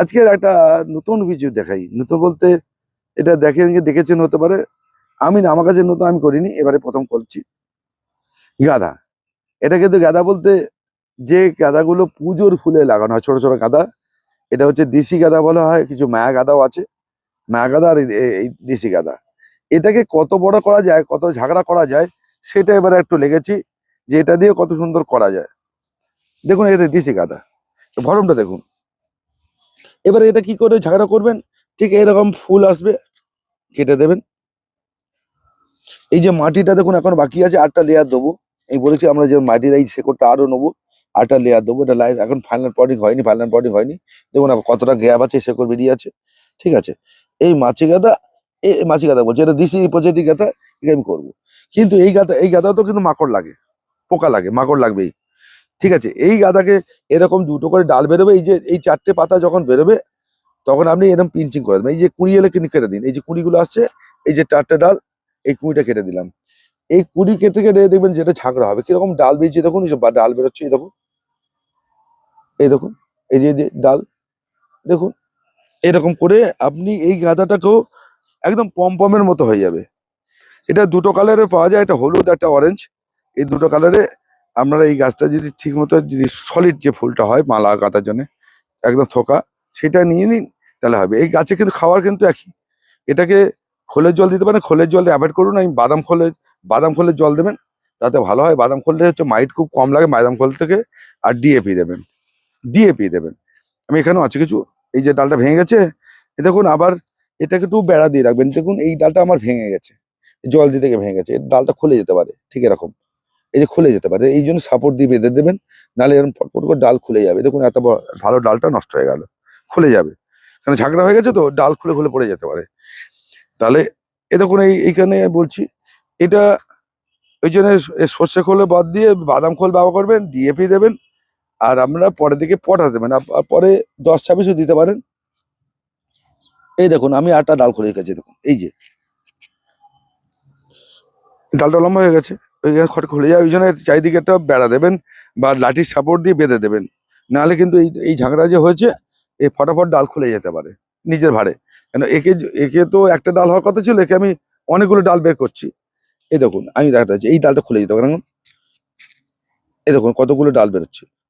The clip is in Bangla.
আজকের একটা নতুন ভিডিও দেখাই। নতুন বলতে এটা দেখেন দেখেছেন হতে পারে। আমি না, আমার কাছে নতুন আমি করিনি, এবারে প্রথম করছি। গাঁদা এটা কিন্তু গাঁদা বলতে যে গাঁদাগুলো পুজোর ফুলে লাগানো হয়, ছোট ছোট গাঁদা এটা হচ্ছে দেশি গাঁদা বলা হয়, কিছু মায়া গাঁদাও আছে। মায়া গাঁদা আর এই দেশি গাঁদা এটাকে কত বড় করা যায়, কত ঝাগড়া করা যায়, সেটা এবারে একটু লেগেছি যে এটা দিয়ে কত সুন্দর করা যায়। দেখুন, এটা দেশি গাঁদা ভরমটা দেখুন। এবারে এটা কি করে ঝাগড়া করবেন? ঠিক এরকম ফুল আসবে, কেটে দেবেন। এই যে মাটিটা দেখুন, এখন বাকি আছে, আটটা লেয়ার দেবো। এই বলেছি আমরা যে মাটির এই শেকড়টা আরও নেব, আটটা লেয়ার দেবো। এটা লাইন এখন ফাইনাল পটিং হয়নি ফাইনাল পটিং হয়নি। দেখুন কতটা গ্যাপ আছে, শেকড় বেরিয়ে আছে। ঠিক আছে? এই মাছি গাদা, এই মাছি গাদা বলছি, এটা দিশি প্রজাতি গাদা এটা আমি করব। কিন্তু এই গাদা এই গাদা তো কিন্তু মাকড় লাগে, পোকা লাগে, মাকড় লাগবেই। ঠিক আছে? এই গাদাকে এরকম দুটো করে ডাল বেরোবে, এই যে, এই চারটে পাতা যখন বেরোবে, তখন আপনি এরকম পিঞ্চিং করে দেবেন। এই যে কুড়ি এলে কেটে দিন। এই যে কুড়িগুলো আসছে, এই যে চারটে ডাল, এই কুড়িটা কেটে দিলাম। এই কুড়ি কেটে কেটে দেখবেন যেটা ঝাঁকড়া হবে। কীরকম ডাল বেরিয়েছে দেখুন বা- ডাল বেরোচ্ছে, এই দেখুন। এই দেখুন, এই যে ডাল, দেখুন। এরকম করে আপনি এই গাঁদাটাকেও একদম পমপমের মতো হয়ে যাবে। এটা দুটো কালারে পাওয়া যায়, একটা হলুদ, একটা অরেঞ্জ এই দুটো কালারে আপনারা এই গাছটা যদি ঠিক মতো যদি সলিড যে ফুলটা হয় মালা গাঁথার জন্য, একদম থোকা, সেটা নিয়ে নিন, তাহলে হবে। এই গাছে কিন্তু খাওয়ার কিন্তু একই। এটাকে খোলের জল দিতে পারেন, খোলের জল অ্যাভয়েড করুন আমি বাদাম খোলে, বাদাম খোলের জল দেবেন, তাতে ভালো হয়। বাদাম খোলটা হচ্ছে মাইট খুব কম লাগে, বাদাম খোল থেকে আর ডিএপি দেবেন ডিএপি দেবেন। আমি এখানেও আছে কিছু, এই যে ডালটা ভেঙে গেছে, এ দেখুন আবার এটাকে একটু বেড়া দিয়ে রাখবেন। দেখুন এই ডালটা আমার ভেঙে গেছে, জল দিতে গিয়ে ভেঙে গেছে ডালটা খুলে যেতে পারে, ঠিক এরকম। এই যে খুলে যেতে পারে, এই জন্য সাপোর্ট দিয়ে বেঁধে দেবেন, নাহলে এরকম ফটফট করে ডাল খুলে যাবে। দেখুন এত ভালো ডালটা নষ্ট হয়ে গেল, খুলে যাবে। কারণ ঝাঁকড়া হয়ে গেছে তো, ডাল খুলে খুলে পড়ে যেতে পারে। তাহলে এ দেখুন এই, এইখানে বলছি, এটা ওই জন্য সর্ষে খোলে বাদ দিয়ে বাদাম খোল ব্যবহার করবেন ডিএপি দেবেন, আর আপনারা পরের দিকে পটাশ দেবেন পরে দশ ছাব্বিশও দিতে পারেন। এই দেখুন, আমি আটটা ডাল খুলে গেছি দেখুন, এই যে। ডালটা লম্বা হয়ে গেছে, ওই খট খুলে যায়, ওই জন্য চারিদিকে একটা বেড়া দেবেন বা লাঠির সাপোর্ট দিয়ে বেঁধে দেবেন। নাহলে কিন্তু এই এই ঝাঁকড়া যে হয়েছে এই ফটাফট ডাল খুলে যেতে পারে, নিজের ভারে কেন, একে একে তো একটা ডাল হওয়ার কথা ছিল, একে আমি অনেকগুলো ডাল বের করছি। এই দেখুন, আমি দেখাতে এই ডালটা খুলে যেতে পারে এই দেখুন, কতগুলো ডাল বেরোচ্ছে।